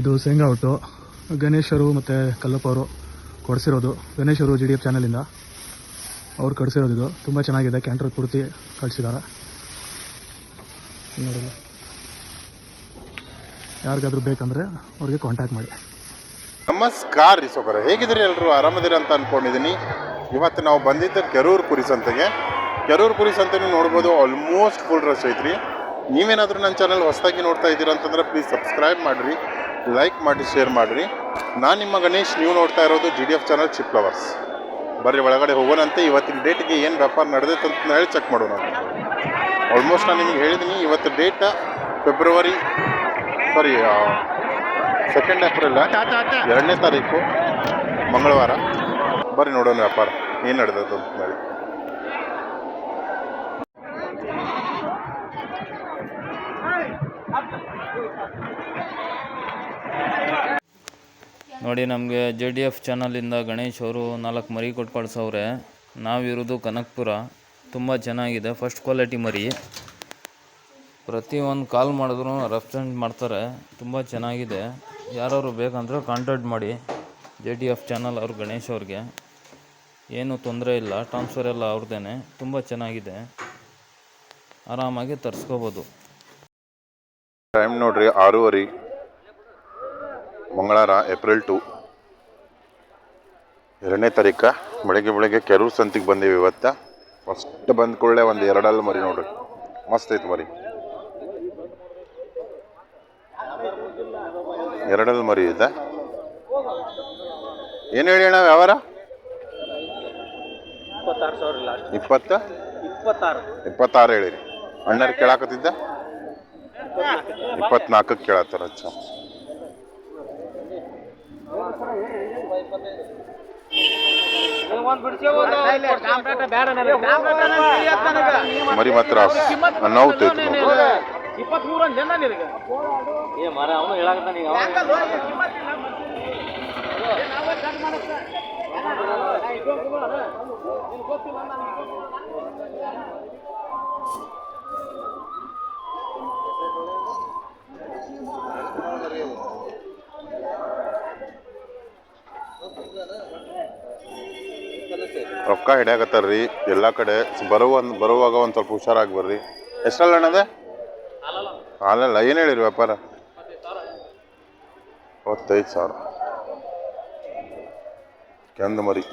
ಇದು ಶೇಂಗಾ ಒಟ್ಟು ಗಣೇಶರು ಮತ್ತು ಕಲ್ಲಪ್ಪ ಅವರು ಕೊಡಿಸಿರೋದು. ಗಣೇಶರು ಜಿ ಡಿ ಎಫ್ ಚಾನಲಿಂದ ಅವ್ರು ಕಳಿಸಿರೋದು ಇದು. ತುಂಬ ಚೆನ್ನಾಗಿದೆ. ಕ್ಯಾಂಟರ್ ಪೂರ್ತಿ ಕಳಿಸಿದ್ದಾರೆ ನೋಡಿಲ್ಲ. ಯಾರಿಗಾದ್ರೂ ಬೇಕಂದರೆ ಅವ್ರಿಗೆ ಕಾಂಟ್ಯಾಕ್ಟ್ ಮಾಡಿ. ನಮಸ್ಕಾರ ರೀ ಸೊಕರ. ಹೇಗಿದ್ದೀರಿ ಎಲ್ಲರೂ ಆರಾಮದಿರ ಅಂತ ಅಂದ್ಕೊಂಡಿದ್ದೀನಿ ಇವತ್ತು ನಾವು ಬಂದಿದ್ದ ಕೆರೂರು ಕುರಿ ಸಂತೆಗೆ. ಕೆರೂರು ಕುರಿ ಸಂತೆನೂ ನೋಡ್ಬೋದು. ಆಲ್ಮೋಸ್ಟ್ ಫುಲ್ ರಶ್ ಐತ್ರಿ. ನೀವೇನಾದರೂ ನನ್ನ ಚಾನಲ್ ಹೊಸದಾಗಿ ನೋಡ್ತಾ ಇದ್ದೀರಾ ಅಂತಂದ್ರೆ ಪ್ಲೀಸ್ ಸಬ್ಸ್ಕ್ರೈಬ್ ಮಾಡಿರಿ. ಲೈಕ್ ಮಾಡಿ ಶೇರ್ ಮಾಡಿರಿ. ನಾನು ನಿಮ್ಮ ಗಣೇಶ್ ನೀವು ನೋಡ್ತಾ ಇರೋದು G D F channel sheep lovers ಬರ್ರಿ ಒಳಗಡೆ ಹೋಗೋಣಂತೆ. ಇವತ್ತಿನ ಡೇಟ್ಗೆ ಏನು ವ್ಯಾಪಾರ ನಡೆದೈತೆ ಅಂತ ಹೇಳಿ ಚೆಕ್ ಮಾಡೋಣ. ಆಲ್ಮೋಸ್ಟ್ ನಾನು ನಿಮಗೆ ಹೇಳಿದ್ದೀನಿ ಇವತ್ತು date February sorry second April ಎರಡನೇ ತಾರೀಕು ಮಂಗಳವಾರ. ಬರ್ರಿ ನೋಡೋಣ ವ್ಯಾಪಾರ ಏನು ನಡೆದದ್ದು ಅಂತ ಹೇಳಿ. ನೋಡಿ, ನಮಗೆ ಜೆ ಡಿ ಎಫ್ ಚಾನಲಿಂದ ಗಣೇಶ್ ಅವರು ನಾಲ್ಕು ಮರಿ ಕೊಟ್ಟು ಕಳ್ಸವ್ರೆ ನಾವಿರೋದು ಕನಕಪುರ. ತುಂಬ ಚೆನ್ನಾಗಿದೆ ಫಸ್ಟ್ ಕ್ವಾಲಿಟಿ ಮರಿ. ಪ್ರತಿಯೊಂದು ಕಾಲ್ ಮಾಡಿದ್ರು ರೆಪ್ರೆಸೆಂಟ್ ಮಾಡ್ತಾರೆ, ತುಂಬ ಚೆನ್ನಾಗಿದೆ. ಯಾರು ಬೇಕಂದ್ರೆ ಕಾಂಟ್ಯಾಕ್ಟ್ ಮಾಡಿ, ಜೆ ಡಿ ಎಫ್ ಚಾನಲ್ ಅವ್ರು, ಗಣೇಶ್ ಅವ್ರಿಗೆ. ಏನೂ ತೊಂದರೆ ಇಲ್ಲ ಟ್ರಾನ್ಸ್ಫರ್ ಎಲ್ಲ ಅವ್ರದ್ದೇನೆ ತುಂಬ ಚೆನ್ನಾಗಿದೆ. ಆರಾಮಾಗಿ ತರಿಸ್ಕೋಬೋದು. ಟೈಮ್ ನೋಡ್ರಿ, ಆರೂವರೆ. ಮಂಗಳವಾರ ಏಪ್ರಿಲ್ ಟು. ಎರಡನೇ ತಾರೀಕ ಬೆಳಗ್ಗೆ ಬೆಳಗ್ಗೆ ಕೆರೂರು ಸಂತಿಗೆ ಬಂದೀವಿ ಇವತ್ತು. ಫಸ್ಟ್ ಬಂದ ಕೂಡಲೇ ಒಂದು ಎರಡಲ್ಲಿ ಮರಿ ನೋಡ್ರಿ. ಮಸ್ತ್ ಐತೆ ಮರಿ. ಎರಡಲ್ಲಿ ಮರಿ ಇದೆ. ಏನು ಹೇಳಿ ಅಣ್ಣ ವ್ಯವಹಾರ? ಇಪ್ಪತ್ತು? ಇಪ್ಪತ್ತಾರು. ಹೇಳಿರಿ. ಅಣ್ಣರು ಕೇಳಾಕತ್ತಿದ್ದ? ಇಪ್ಪತ್ನಾಲ್ಕಕ್ಕೆ ಕೇಳತ್ತಾರ ಅಚ್ಚ. ಮರಿ ಮಾತ್ರ ನೋಡ್ರಿ. ಇಪ್ಪತ್ಮೂರು ಜನ ನಿನಗೆ ಏ ಮರ ಅವನು ಹೇಳಾಕತ್ತಾನ ಈಗ ರೊಕ್ಕ ಹಿಡಿಯಾಕತ್ತಾರ್ರಿ. ಎಲ್ಲ ಕಡೆ ಬರುವ ಬರುವಾಗ ಒಂದು ಸ್ವಲ್ಪ ಹುಷಾರಾಗಿ ಬರ್ರಿ. ಎಷ್ಟಲ್ಲ ಅಣ್ಣದ ಹಾಲಲ್ಲ ಏನು ಹೇಳಿರಿ ವ್ಯಾಪಾರ? ಮೂವತ್ತೈದು ಸಾವಿರ. ಕೆಂದ ಮರಿ.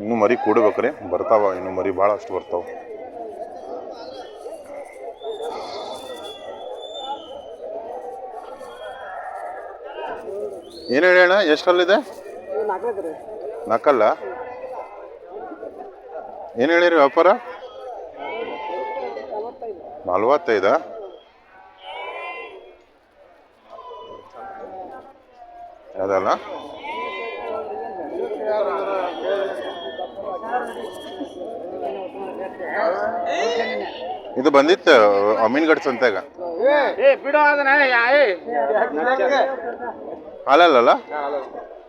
ಇನ್ನು ಮರಿ ಕೂಡ್ಬೇಕ್ರಿ, ಬರ್ತಾವ, ಇನ್ನು ಮರಿ ಭಾಳ ಅಷ್ಟು ಬರ್ತಾವ. ಏನು ಹೇಳಿ ಅಣ್ಣ ಎಷ್ಟಲ್ಲಿದೆ ನಾಲ್ಕಲ್ಲ? ಏನು ಹೇಳಿರಿ ವ್ಯಾಪಾರ? ನಲ್ವತ್ತೈದ? ಅದಲ್ಲ ಇದು ಬಂದಿತ್ತು ಅಮೀನ್ಗಢ ಸಂತೆಗ ಏ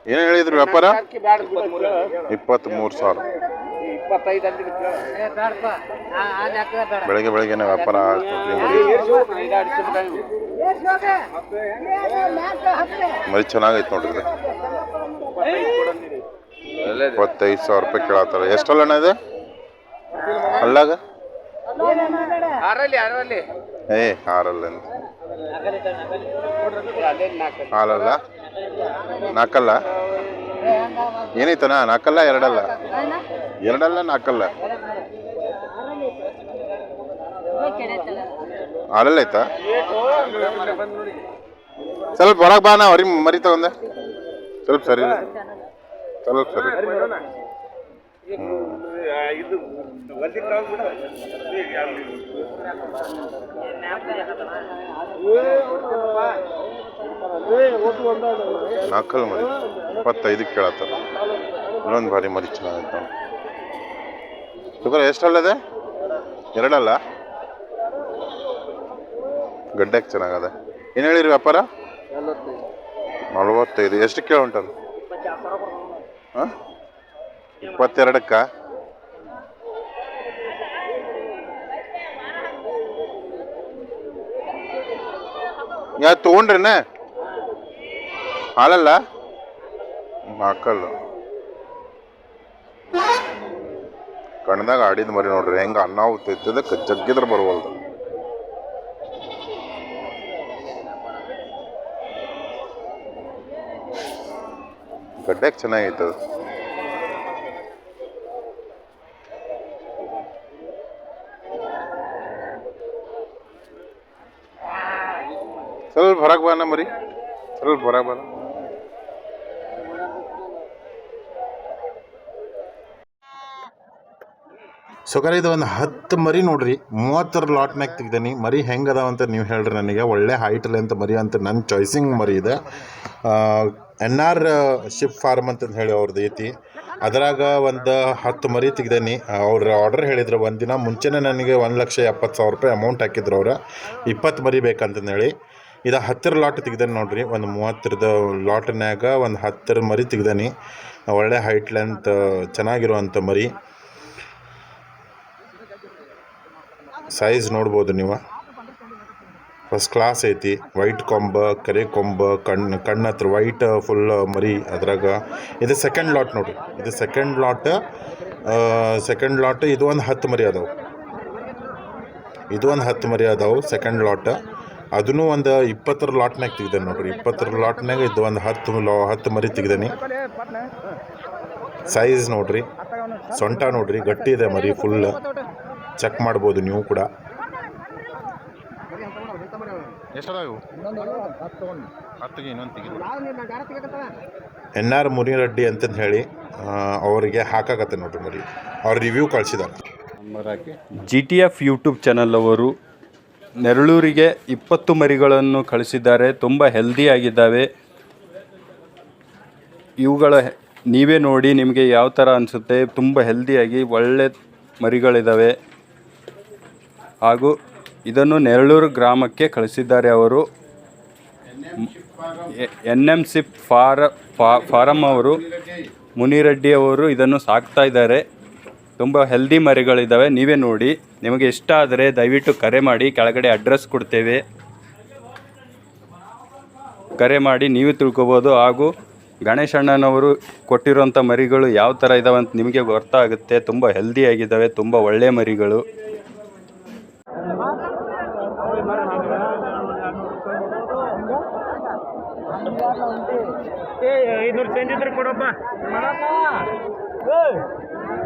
ಏನು ಹೇಳಿದ್ರು ವ್ಯಾಪಾರ? ಇಪ್ಪತ್ತ್ ಇಪ್ಪತ್ತ್ಮೂರು ಸಾವಿರ. ಬೆಳಗ್ಗೆ ಬೆಳಗ್ಗೆನೇ ವ್ಯಾಪಾರ ಮರಿ ಚೆನ್ನಾಗೈತೆ ನೋಡ್ರಿ. ಇಪ್ಪತ್ತೈದು ಸಾವಿರ ರೂಪಾಯಿ ಕೇಳತ್ತಾರ. ಎಷ್ಟಲ್ಲ ಅಣ್ಣ ಇದು? ಅಲ್ಲಾಗ ಏ, ಆರಲ್ಲ ಹಾಲಲ್ಲ? ನಾಲ್ಕಲ್ಲ? ಏನೈತನ ನಾಲ್ಕಲ್ಲ, ಎರಡಲ್ಲ? ಎರಡಲ್ಲ, ನಾಲ್ಕಲ್ಲ? ಆರಲ್ಲ ಸ್ವಲ್ಪ ಹೊರಗೆ ಬಾ ನಾ ಹೊರಿ ಮರಿ ತಗೊಂಡೆ. ಸ್ವಲ್ಪ ಸರಿ. ಸ್ವಲ್ಪ ಸರಿ ಇರು. ನಾಲ್ಕಲ್ಲಿ ಮರಿ ಇಪ್ಪತ್ತೈದಕ್ಕೆ ಕೇಳತ್ತಾರ. ಇನ್ನೊಂದು ಬಾರಿ ಮರಿ ಚೆನ್ನಾಗಿತ್ತು ಶುಕ್ರ ಎಷ್ಟು ಎಷ್ಟಲ್ಲದೆ ಎರಡಲ್ಲ? ಗಡ್ಡೆಗೆ ಚೆನ್ನಾಗದೆ. ಏನು ಹೇಳಿರಿ ವ್ಯಾಪಾರ? ನಲ್ವತ್ತೈದು. ಎಷ್ಟು ಕೇಳ ಉಂಟಲ್ಲ ಹಾಂ? ಇಪ್ಪತ್ತೆರಡಕ್ಕ? ಯಾ, ತೊಗೊಂಡ್ರೇನ? ಹಾಲಲ್ಲ ಮಕ್ಕಳು ಕಣ್ದಾಗ ಆಡಿದ ಮರಿ ನೋಡ್ರಿ, ಹೆಂಗ ಅನ್ನ ತೆತ್ತದಕ್ಕೆ ಜಗ್ಗಿದ್ರೆ ಬರುವಲ್ದು. ಗಡ್ಡೆಗೆ ಚೆನ್ನಾಗೈತೆ ಸ್ವಲ್ಪ ಹೊರಗೆ ಬಾನ ಮರಿ. ಸ್ವಲ್ಪ ಹೊರಗೆ ಬಾನ ಸೊಕರ ಇದು ಒಂದು ಹತ್ತು ಮರಿ ನೋಡ್ರಿ. ಮೂವತ್ತರ ಲಾಟ್ನಾಗ ತೆಗ್ದೇನಿ. ಮರಿ ಹೆಂಗೆ ಅಂತ ನೀವು ಹೇಳ್ರಿ ನನಗೆ. ಒಳ್ಳೆ ಹೈಟಲ್ಲಿ ಅಂತ ಮರಿ ಅಂತ ನನ್ನ ಚಾಯ್ಸಿಂಗ್ ಮರಿ ಇದೆ. ಎನ್ ಆರ್ ಶಿಪ್ ಫಾರ್ಮ್ ಅಂತಂದು ಹೇಳಿ ಅವ್ರದ್ದು ಐತಿ. ಅದ್ರಾಗ ಒಂದು ಹತ್ತು ಮರಿ ತೆಗ್ದೇನಿ. ಅವ್ರ ಆರ್ಡರ್ ಹೇಳಿದ್ರು ಒಂದು ದಿನ ಮುಂಚೆನೇ ನನಗೆ ಒಂದು ಲಕ್ಷ ಎಪ್ಪತ್ತು ಸಾವಿರ ರೂಪಾಯಿ ಅಮೌಂಟ್ ಹಾಕಿದ್ರು ಅವ್ರು. ಇಪ್ಪತ್ತು ಮರಿ ಬೇಕಂತಂದು ಹೇಳಿ. ಇದು ಹತ್ತರ ಲಾಟ್ ತೆಗ್ದಾನೆ ನೋಡ್ರಿ. ಒಂದು ಮೂವತ್ತರದ ಲಾಟ್ನಾಗ ಒಂದು ಹತ್ತರ ಮರಿ ತೆಗ್ದಾನೆ. ಒಳ್ಳೆ ಹೈಟ್ ಲೆಂತ್ ಚೆನ್ನಾಗಿರುವಂಥ ಮರಿ. ಸೈಜ್ ನೋಡ್ಬೋದು ನೀವು. ಫಸ್ಟ್ ಕ್ಲಾಸ್ ಐತಿ. ವೈಟ್ ಕೊಂಬ, ಕರೆ ಕೊಂಬ ಕಣ್ಣು ಕಣ್ಣು ಹತ್ರ ವೈಟ್ ಫುಲ್ ಮರಿ ಅದ್ರಾಗ. ಇದು ಸೆಕೆಂಡ್ ಲಾಟ್ ನೋಡ್ರಿ. ಇದು ಸೆಕೆಂಡ್ ಲಾಟ್ ಸೆಕೆಂಡ್ ಲಾಟ್ ಇದು ಒಂದು ಹತ್ತು ಮರಿ ಅದಾವೆ. ಇದು ಒಂದು ಹತ್ತು ಮರಿ ಅದಾವೆ ಸೆಕೆಂಡ್ ಲಾಟ್ ಅದನ್ನು ಒಂದು ಇಪ್ಪತ್ತರ ಲಾಟ್ನಾಗ ತೆಗ್ದೇನೆ ನೋಡ್ರಿ. ಇಪ್ಪತ್ತರ ಲಾಟ್ನಾಗ ಇದು ಒಂದು ಹತ್ತು ಲಾ ಹತ್ತು ಮರಿ ತೆಗ್ದೇನಿ. ಸೈಜ್ ನೋಡ್ರಿ. ಸೊಂಟ ನೋಡ್ರಿ ಗಟ್ಟಿ ಇದೆ ಮರಿ ಫುಲ್ ಚೆಕ್ ಮಾಡ್ಬೋದು ನೀವು ಕೂಡ. ಎನ್ ಆರ್ ಮುನಿರೆಡ್ಡಿ ಅಂತಂದು ಹೇಳಿ ಅವರಿಗೆ ಹಾಕಾಕತ್ತೆ ನೋಡ್ರಿ ಮರಿ. ಅವ್ರ ರಿವ್ಯೂ ಕಳ್ಸಿದ್ದಾರೆ G T F YouTube channel ಅವರು ನೆರಳೂರಿಗೆ ಇಪ್ಪತ್ತು ಮರಿಗಳನ್ನು ಕಳಿಸಿದ್ದಾರೆ. ತುಂಬ ಹೆಲ್ದಿಯಾಗಿದ್ದಾವೆ ಇವುಗಳ ನೀವೇ ನೋಡಿ ನಿಮಗೆ ಯಾವ ಥರ ಅನಿಸುತ್ತೆ. ತುಂಬ ಹೆಲ್ದಿಯಾಗಿ ಒಳ್ಳೆ ಮರಿಗಳಿದ್ದಾವೆ ಹಾಗೂ ಇದನ್ನು ನೆರಳೂರು ಗ್ರಾಮಕ್ಕೆ ಕಳಿಸಿದ್ದಾರೆ ಅವರು. ಎನ್ ಎಂ ಸಿ ಫಾರ ಫಾರಂ ಅವರು, ಮುನಿರೆಡ್ಡಿ ಅವರು ಇದನ್ನು ಸಾಕ್ತಾ ಇದ್ದಾರೆ. ತುಂಬ ಹೆಲ್ದಿ ಮರಿಗಳಿದ್ದಾವೆ ನೀವೇ ನೋಡಿ. ನಿಮಗೆ ಇಷ್ಟ ಆದರೆ ದಯವಿಟ್ಟು ಕರೆ ಮಾಡಿ ಕೆಳಗಡೆ ಅಡ್ರೆಸ್ ಕೊಡ್ತೇವೆ. ಕರೆ ಮಾಡಿ ನೀವು ತಿಳ್ಕೊಬೋದು. ಹಾಗೂ ಗಣೇಶಣ್ಣನವರು ಕೊಟ್ಟಿರೋಂಥ ಮರಿಗಳು ಯಾವ ಥರ ಇದ್ದಾವೆ ಅಂತ ನಿಮಗೆ ಗೊತ್ತಾಗುತ್ತೆ ತುಂಬ ಹೆಲ್ದಿಯಾಗಿದ್ದಾವೆ ತುಂಬ ಒಳ್ಳೆಯ ಮರಿಗಳು. ಐನೂರು ಚೇಂಜ್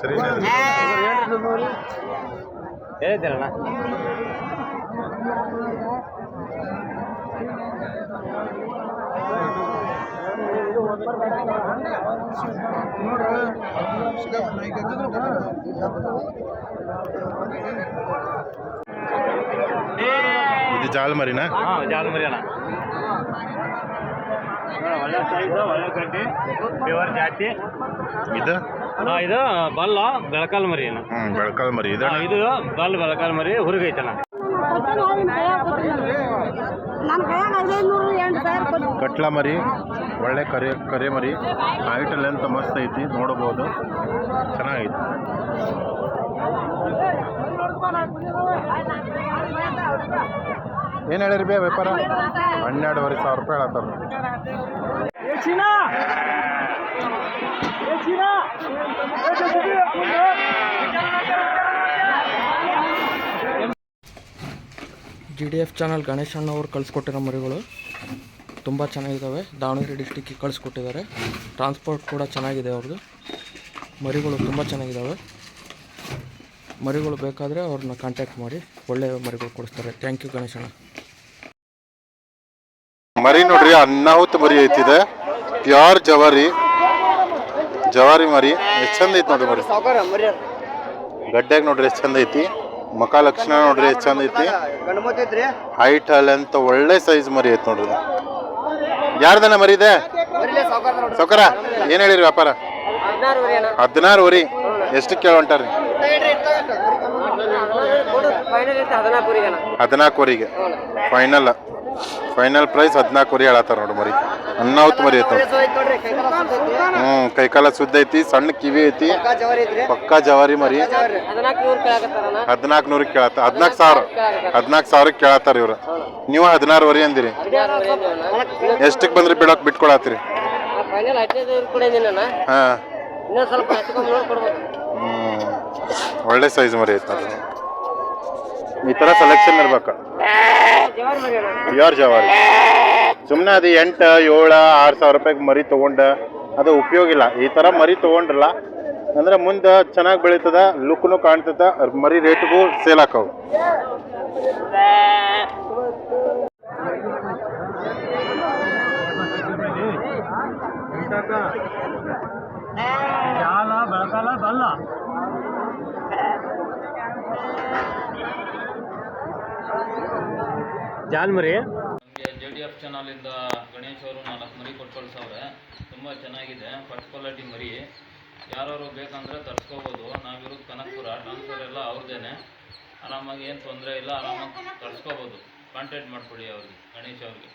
ಸರಿ ಹೇಳಿದ್ದೀರಣ್ಣ ಇದು ಜಾಲ ಮರಿನಾ ಹಾಂ ಜಾಲ ಮರಿ ಅಣ್ಣ. ಜಾತಿ. ಇದು? ಆ ಇದು ಬಲ್ಲ ಬೆಳಕಾಲ್ ಮರಿ ಅಣ್ಣ ಬೆಳಕಾಲ ಮರಿ. ಇದು ಬಲ್ಲ ಇದು ಬಲ್ ಬೆಳಕಾಲ್ ಮರಿ ಹುರುಗೈತಣ್ಣ ನನ್ನ ಕೈಯಾಗ ಐದೈನೂರು ಎಂಟು ಸಾವಿರ ಕೊಡಿ ಕಟ್ಲ ಮರಿ ಒಳ್ಳೆ ಕರೆ ಕರೆ ಮರಿ. ಹೈಟ್ ಲೆಂತ್ ಮಸ್ತ್ ಐತಿ ನೋಡಬಹುದು ಚೆನ್ನಾಗೈತಿ. ಏನು ಹೇಳಿರಿ ಬೇ ವ್ಯಾಪಾರ? ಹನ್ನೆರಡುವರೆ ಸಾವಿರ ರೂಪಾಯಿ ಹೇಳತ್ತಾರ. G D F channel Ganesh ಅಣ್ಣವ್ರು ಕಳಿಸ್ಕೊಟ್ಟಿರೋ ಮರಿಗಳು ತುಂಬ ಚೆನ್ನಾಗಿದ್ದಾವೆ. ದಾವಣಗೆರೆ ಡಿಸ್ಟಿಕ್ಕಿಗೆ ಕಳಿಸ್ಕೊಟ್ಟಿದ್ದಾರೆ. ಟ್ರಾನ್ಸ್ಪೋರ್ಟ್ ಕೂಡ ಚೆನ್ನಾಗಿದೆ ಅವ್ರದ್ದು ಮರಿಗಳು ತುಂಬ ಚೆನ್ನಾಗಿದ್ದಾವೆ. ಮರಿಗಳು ಬೇಕಾದರೆ ಅವ್ರನ್ನ ಕಾಂಟ್ಯಾಕ್ಟ್ ಮಾಡಿ ಒಳ್ಳೆಯ ಮರಿಗಳು ಕೊಡಿಸ್ತಾರೆ. ಥ್ಯಾಂಕ್ ಯು ಗಣೇಶ್ ಅಣ್ಣ ಮರಿ ನೋಡ್ರಿ ಅನ್ನಾಹುತ ಮರಿ ಐತಿದೆ. ಪ್ಯೂರ್ ಜವಾರಿ? ಜವಾರಿ ಮರಿ ಎಷ್ಟು ಚಂದ ಐತಿ ನೋಡ್ರಿ ಮರಿ. ಗಡ್ಡೆಗೆ ನೋಡ್ರಿ ಎಷ್ಟು ಚಂದ ಐತಿ. ಮಕ ಲಕ್ಷಣ ನೋಡ್ರಿ ಎಷ್ಟು ಚಂದ ಐತಿ. ಹೈಟ್ ಅಂತ ಒಳ್ಳೆ ಸೈಜ್ ಮರಿ ಐತಿ ನೋಡ್ರಿ ಯಾರ್ದನ ಯಾರ್ದನ ಮರಿದೆ ಸೌಕರ ಏನ್ ಹೇಳಿರಿ ವ್ಯಾಪಾರ? ಹದಿನಾರು ವರಿ ಎಷ್ಟು ಕೇಳೋಂಟಾರಿ? ಹದಿನಾಲ್ಕು ವರಿಗೆ ಫೈನಲ್. ಫೈನಲ್ ಪ್ರೈಸ್ ಹದಿನಾಲ್ಕುವರೆ ಹೇಳತ್ತಾರ ನೋಡಿ ಮರಿ. ಅನ್ನಾವತ್ತು ಮರಿ ಐತವ ಹ್ಮ್ ಕೈಕಾಲ ಸುದ್ದ ಐತಿ ಸಣ್ಣ ಕಿವಿ ಐತಿ. ಪಕ್ಕಾ ಜವಾರಿ ಮರಿ. ಹದಿನಾಲ್ಕು ನೂರಕ್ಕೆ ಕೇಳತ್ತ ಹದಿನಾಲ್ಕು ಸಾವಿರ. ಹದಿನಾಲ್ಕು ಸಾವಿರಕ್ಕೆ ಕೇಳತ್ತಾರ ಇವ್ರು. ನೀವು ಹದಿನಾರುವರೆ ಅಂದಿರಿ. ಎಷ್ಟಕ್ಕೆ ಬಂದ್ರೆ ಬಿಡೋಕ್ ಬಿಟ್ಕೊಳತ್ತೀರಿ ಹಾ. ಹ್ಮ್. ಒಳ್ಳೆ ಸೈಜ್ ಮರಿ ಐತ ಈ ತರ ಸೆಲೆಕ್ಷನ್ ಇರ್ಬೇಕು. ಯಾರ ಜವಾರಿ. ಸುಮ್ಮನೆ ಅದು ಎಂಟು, ಏಳು, ಆರು ಸಾವಿರ ರೂಪಾಯಿಗೆ ಮರಿ ತೊಗೊಂಡು, ಅದು ಉಪಯೋಗ ಇಲ್ಲ. ಈ ಥರ ಮರಿ ತೊಗೊಂಡ್ರಲ್ಲ, ಅಂದ್ರೆ ಮುಂದೆ ಚೆನ್ನಾಗಿ ಬೆಳೀತದ, ಲುಕ್ನು ಕಾಣ್ತದ, ಮರಿ ರೇಟ್ಗೂ ಸೇಲ್ ಹಾಕವು. ಜಾಲ್ಮರಿ ಎಫ್ ಚಾನಲಿಂದ ಗಣೇಶ್ ಅವರು ನಾಲ್ಕು ಮರಿ ಕೊಟ್ಟು ಕಳ್ಸವ್ರೆ ತುಂಬ ಚೆನ್ನಾಗಿದೆ. ಫಸ್ಟ್ ಕ್ವಾಲಿಟಿ ಮರಿ. ಯಾರು ಬೇಕಂದರೆ ತರಿಸ್ಕೋಬೋದು. ನಾವಿರೋದು ಕನಕಪುರ. ಟ್ರಾನ್ಸ್ಫರ್ ಎಲ್ಲ ಅವ್ರದ್ದೇನೆ ಆರಾಮಾಗಿ ಏನು ತೊಂದರೆ ಇಲ್ಲ. ಆರಾಮಾಗಿ ತರಿಸ್ಕೋಬೋದು. ಕಾಂಟ್ಯಾಕ್ಟ್ ಮಾಡ್ಕೊಳ್ಳಿ ಅವ್ರಿಗೆ, ಗಣೇಶ್ ಅವ್ರಿಗೆ.